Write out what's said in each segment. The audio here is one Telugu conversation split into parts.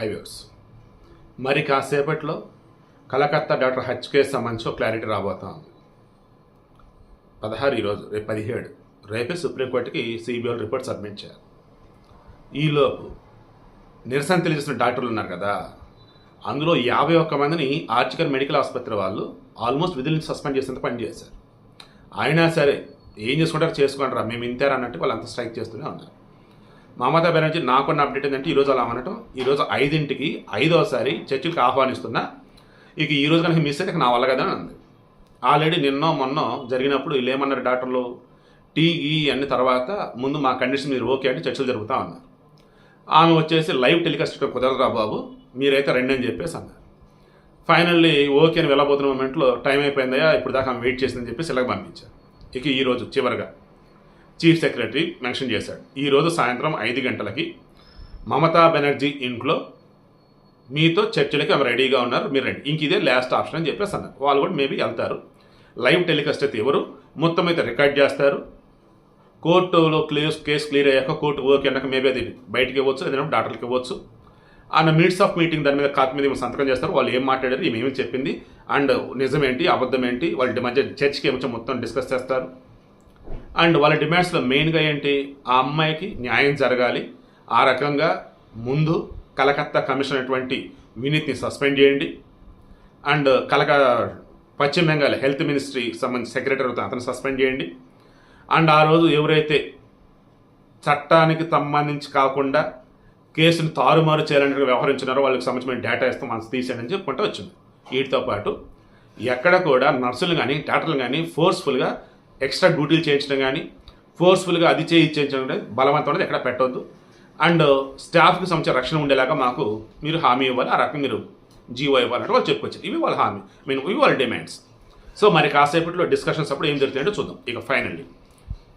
హైవేస్ మరి కాసేపట్లో కలకత్తా డాక్టర్ హెచ్కే సంబంధించి క్లారిటీ రాబోతా ఉంది. పదహారు ఈరోజు రేపు పదిహేడు. రేపే సుప్రీంకోర్టుకి సిబిఐ రిపోర్ట్ సబ్మిట్ చేయాలి. ఈలోపు నిరసన తెలియజేసిన డాక్టర్లు ఉన్నారు కదా అందులో యాభై ఒక్క మందిని ఆర్చికర్ మెడికల్ ఆసుపత్రి వాళ్ళు ఆల్మోస్ట్ విధుల నుంచి సస్పెండ్ చేసేంత పని చేశారు. అయినా సరే ఏం చేసుకుంటారో చేసుకుంటారా మేము ఇంతారా అన్నట్టు వాళ్ళు అంత స్ట్రైక్ చేస్తూనే ఉన్నారు. మమతా బెనర్జీ నాకున్న అప్డేట్ ఏంటంటే ఈరోజు అలా అనటం. ఈరోజు ఐదింటికి ఐదోసారి చర్చిలకు ఆహ్వానిస్తున్నా ఇక ఈరోజు కనుక మిస్ అయితే నా వల్ల కదా అని అంది. ఆల్రెడీ నిన్నో మొన్నో జరిగినప్పుడు వీళ్ళు ఏమన్నారు డాక్టర్లు? టీ ఈ అన్ని తర్వాత ముందు మా కండిషన్ మీరు ఓకే అంటే చర్చలు జరుగుతూ ఉన్నారు ఆమె వచ్చేసి లైవ్ టెలికాస్ట్ కుదరదురా బాబు మీరైతే రండి అని చెప్పేసి అన్నారు. ఫైనల్లీ ఓకే అని వెళ్ళబోతున్న మూమెంట్లో టైం అయిపోయిందయా ఇప్పుడు దాకా ఆమె వెయిట్ చేసిందని చెప్పేసి ఇలాగ పంపించారు. ఇక ఈరోజు చివరిగా. చీఫ్ సెక్రటరీ మెన్షన్ చేశాడు. ఈరోజు సాయంత్రం ఐదు గంటలకి మమతా బెనర్జీ ఇంట్లో మీతో చర్చలకి ఆమె రెడీగా ఉన్నారు మీరు రండి. ఇంక ఇదే లాస్ట్ ఆప్షన్ అని చెప్పేసి అన్నారు. వాళ్ళు కూడా మేబీ వెళ్తారు. లైవ్ టెలికాస్ట్ అయితే ఎవరు? మొత్తం అయితే రికార్డ్ చేస్తారు. కోర్టులో క్లియర్ కేసు క్లియర్ అయ్యాక కోర్టు ఓకే అన్నాక మేబీ అది బయటకి ఇవ్వచ్చు ఏదైనా డాక్టర్కి ఇవ్వచ్చు. అండ్ మీట్స్ ఆఫ్ మీటింగ్ దాని మీద కాపీ మీద సంతకం చేస్తారు? వాళ్ళు ఏం మాట్లాడారు? ఏమేమి చెప్పింది? అండ్ నిజం ఏంటి అబద్ధం ఏంటి వాళ్ళ మధ్య చర్చ్కి ఏమో మొత్తం డిస్కస్ చేస్తారు. అండ్ వాళ్ళ డిమాండ్స్లో మెయిన్గా ఏంటి? ఆ అమ్మాయికి న్యాయం జరగాలి. ఆ రకంగా ముందు కలకత్తా కమిషన్ అటువంటి వినీత్ని సస్పెండ్ చేయండి. అండ్ కలక పశ్చిమ బెంగాల్ హెల్త్ మినిస్ట్రీ సంబంధించి సెక్రటరీ అతను సస్పెండ్ చేయండి. అండ్ ఆ రోజు ఎవరైతే చట్టానికి సంబంధించి కాకుండా కేసును తారుమారు చేయాలని వ్యవహరించినారో వాళ్ళకి సంబంధించిన డేటా ఇస్తాం మనసు తీసేయండి అని చెప్పుకుంటూ వచ్చింది. వీటితో పాటు ఎక్కడ కూడా నర్సులు కానీ డాక్టర్లు కానీ ఫోర్స్ఫుల్గా ఎక్స్ట్రా డ్యూటీలు చేయించడం కానీ ఫోర్స్ఫుల్గా అది చేయి చేయించడం కానీ బలవంతం అనేది ఎక్కడ పెట్టవద్దు అండ్ స్టాఫ్కి సంబంధించిన రక్షణ ఉండేలాగా మాకు మీరు హామీ ఇవ్వాలి. ఆ రకంగా మీరు జీవో ఇవ్వాలంటే వాళ్ళు చెప్పుకొచ్చారు ఇవి వాళ్ళ హామీ. మీన్ ఇవి వాళ్ళ డిమాండ్స్. సో మరి కాసేపట్లో డిస్కషన్స్ అప్పుడు ఏం జరుగుతుందంటే చూద్దాం. ఇక ఫైనల్లీ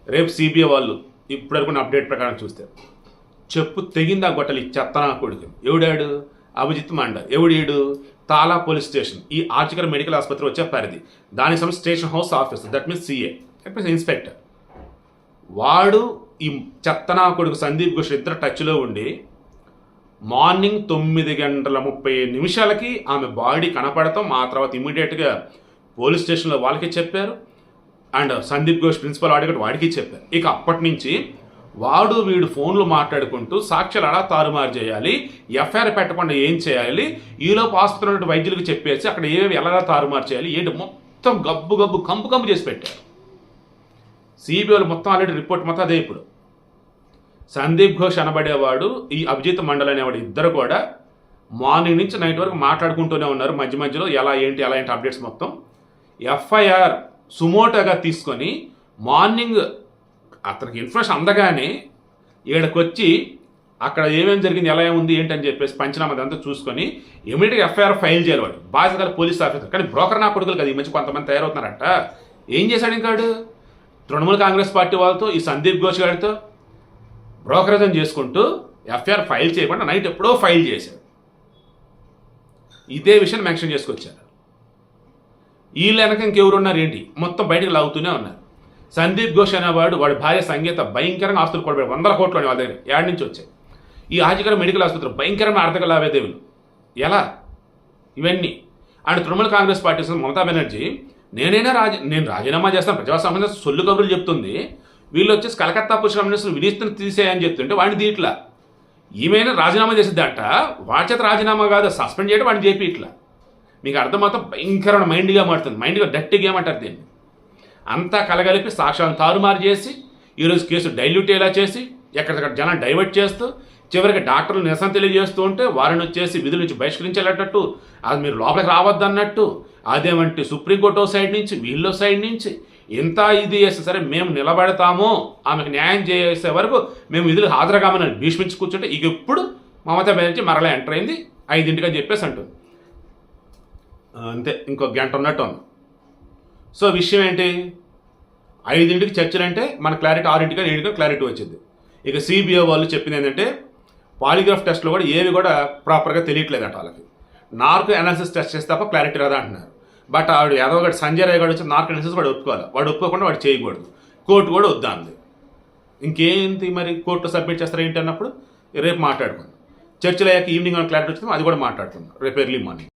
రేపు సిబిఐ వాళ్ళు ఇప్పటివరకు అప్డేట్ ప్రకారం చూస్తే చెప్పు తెగిందా గొట్టలు చెత్తనా కొడుకు. ఎవడాడు? అభిజిత్ మండ. ఎవడీడు? తాలా పోలీస్ స్టేషన్. ఈ ఆర్చికర్ మెడికల్ ఆసుపత్రి వచ్చే పరిధి. దానికి సంబంధించి station house office. That means CA. That inspector వాడు ఈ చెత్తనా కొడుకు సందీప్ ఘోష్ ఇద్దరు టచ్లో ఉండి మార్నింగ్ తొమ్మిది గంటల ముప్పై నిమిషాలకి ఆమె బాడీ కనపడతాం ఆ తర్వాత ఇమీడియట్గా పోలీస్ స్టేషన్లో వాళ్ళకి చెప్పారు. అండ్ సందీప్ ఘోష్ ప్రిన్సిపల్ అడిగట్ వాడికి చెప్పారు. ఇక అప్పటి నుంచి వాడు వీడు ఫోన్లు మాట్లాడుకుంటూ సాక్ష్యాలు అలా తారుమారు చేయాలి ఎఫ్ఐఆర్ పెట్టకుండా ఏం చేయాలి ఈలోపు ఆసుపత్రి వైద్యులకు చెప్పేసి అక్కడ ఏమేమి ఎలా తారుమారు చేయాలి ఏంటి మొత్తం గబ్బు గబ్బు కంపు కంపు చేసి పెట్టారు. సిబిఐలు మొత్తం ఆల్రెడీ రిపోర్ట్ మొత్తం అదే ఇప్పుడు. సందీప్ ఘోష్ అనబడేవాడు ఈ అభిజిత్ మండల్ అనేవాడు ఇద్దరు కూడా మార్నింగ్ నుంచి నైట్ వరకు మాట్లాడుకుంటూనే ఉన్నారు. మధ్య మధ్యలో ఎలా ఏంటి ఎలా ఏంటి అప్డేట్స్ మొత్తం. ఎఫ్ఐఆర్ సుమోటోగా తీసుకొని మార్నింగ్ అతనికి ఇన్ఫర్మేషన్ అందగానే ఈడకొచ్చి అక్కడ ఏమేమి జరిగింది ఎలా ఉంది ఏంటి అని చెప్పేసి పంచనామా అంతా చూసుకొని ఇమీడియట్గా ఎఫ్ఐఆర్ ఫైల్ చేయాలి వాడు బాధ్యత గల పోలీస్ ఆఫీసర్. కానీ బ్రోకర్ నా కొడుకులు కదా ఈ మధ్య కొంతమంది తయారవుతున్నారట. ఏం చేశాడు ఇంకాడు? తృణమూల కాంగ్రెస్ పార్టీ వాళ్ళతో ఈ సందీప్ ఘోష్ గారితో బ్రోకరేజం చేసుకుంటూ ఎఫ్ఐఆర్ ఫైల్ చేయకుండా నైట్ ఎప్పుడో ఫైల్ చేశారు. ఇదే విషయం మెన్షన్ చేసుకొచ్చారు. వీళ్ళు వెనక ఇంకెవరు ఉన్నారు ఏంటి? మొత్తం బయటకు లాగుతూనే ఉన్నారు. సందీప్ ఘోష్ అనేవాడు వాడి భార్య సంగీత భయంకరంగా ఆస్తులు కొడబడి వందల కోట్లు అని వాళ్ళ దగ్గర ఏడు నుంచి వచ్చాయి. ఈ ఆజికర మెడికల్ ఆసుపత్రి భయంకరమైన ఆర్థిక లావాదేవీలు ఎలా? ఇవన్నీ. అండ్ తృణమూల కాంగ్రెస్ పార్టీ మమతా బెనర్జీ నేనైనా రాజ నేను రాజీనామా చేస్తాను. ప్రజాస్వామ్యం సొల్లు కబుర్లు చెప్తుంది. వీళ్ళు వచ్చేసి కలకత్తా పురుష మినిస్టర్ వినీత్ని తీసేయని చెప్తుంటే వాడిని దీట్లా. ఈమెనా రాజీనామా చేసిద్దంట. వాడి చేత రాజీనామా కాదు సస్పెండ్ చేయడం వాడిని చెప్పి ఇట్లా మీకు అర్థం మాత్రం భయంకరమైన మైండ్గా మారుతుంది. మైండ్గా డట్టిగా ఏమంటారు దీన్ని? అంతా కలగలిపి సాక్ష్యాలను తారుమారు చేసి ఈరోజు కేసు డైల్యూట్ అయ్యేలా చేసి ఎక్కడికక్కడ జనం డైవర్ట్ చేస్తూ చివరికి డాక్టర్లు నిరసన తెలియజేస్తూ ఉంటే వారిని వచ్చేసి విధుల నుంచి బహిష్కరించేటట్టు అది మీరు లోపలికి రావద్దన్నట్టు అదేమంటే సుప్రీంకోర్టు సైడ్ నుంచి వీళ్ళ సైడ్ నుంచి ఇంత ఇది చేస్తే సరే మేము నిలబడతాము ఆమెకు న్యాయం చేసే వరకు మేము విధులు హాజరుగామని భీష్మించి కూర్చుంటే ఇక ఇప్పుడు మమతా బెనర్జీ మరలా ఎంటర్ అయింది ఐదింటికి అని చెప్పేసి అంటుంది. అంతే ఇంకో గంట ఉన్నట్టు ఉంది. సో విషయం ఏంటి? ఐదింటికి చర్చలు అంటే మన క్లారిటీ ఆరింటికి ఏడింటికి క్లారిటీ వచ్చింది. ఇక సిబిఐ వాళ్ళు చెప్పింది ఏంటంటే పాలిగ్రాఫ్ టెస్ట్లో కూడా ఏవి కూడా ప్రాపర్గా తెలియట్లేదట వాళ్ళకి. నార్క్ అనాలిసిస్ టెస్ట్ చేస్తే తప్ప క్లారిటీ రాదా అంటున్నారు. బట్ ఆవిడ ఏదో ఒకటి సంజయ్ రాయ్ గారు వచ్చి నార్క్ అనాలిసిస్ వాడు ఒప్పుకోవాలి. వాడు ఒప్పుకోకుండా వాడు చేయకూడదు. కోర్టు కూడా వద్దా అంది ఇంకేంటి మరి కోర్టు సబ్మిట్ చేస్తారు ఏంటి అన్నప్పుడు? రేపు మాట్లాడుకుందాం. చర్చలు అయ్యాక ఈవినింగ్ క్లారిటీ వచ్చిందో అది కూడా మాట్లాడుకుందాం. రేపు ఎర్లీ మార్నింగ్.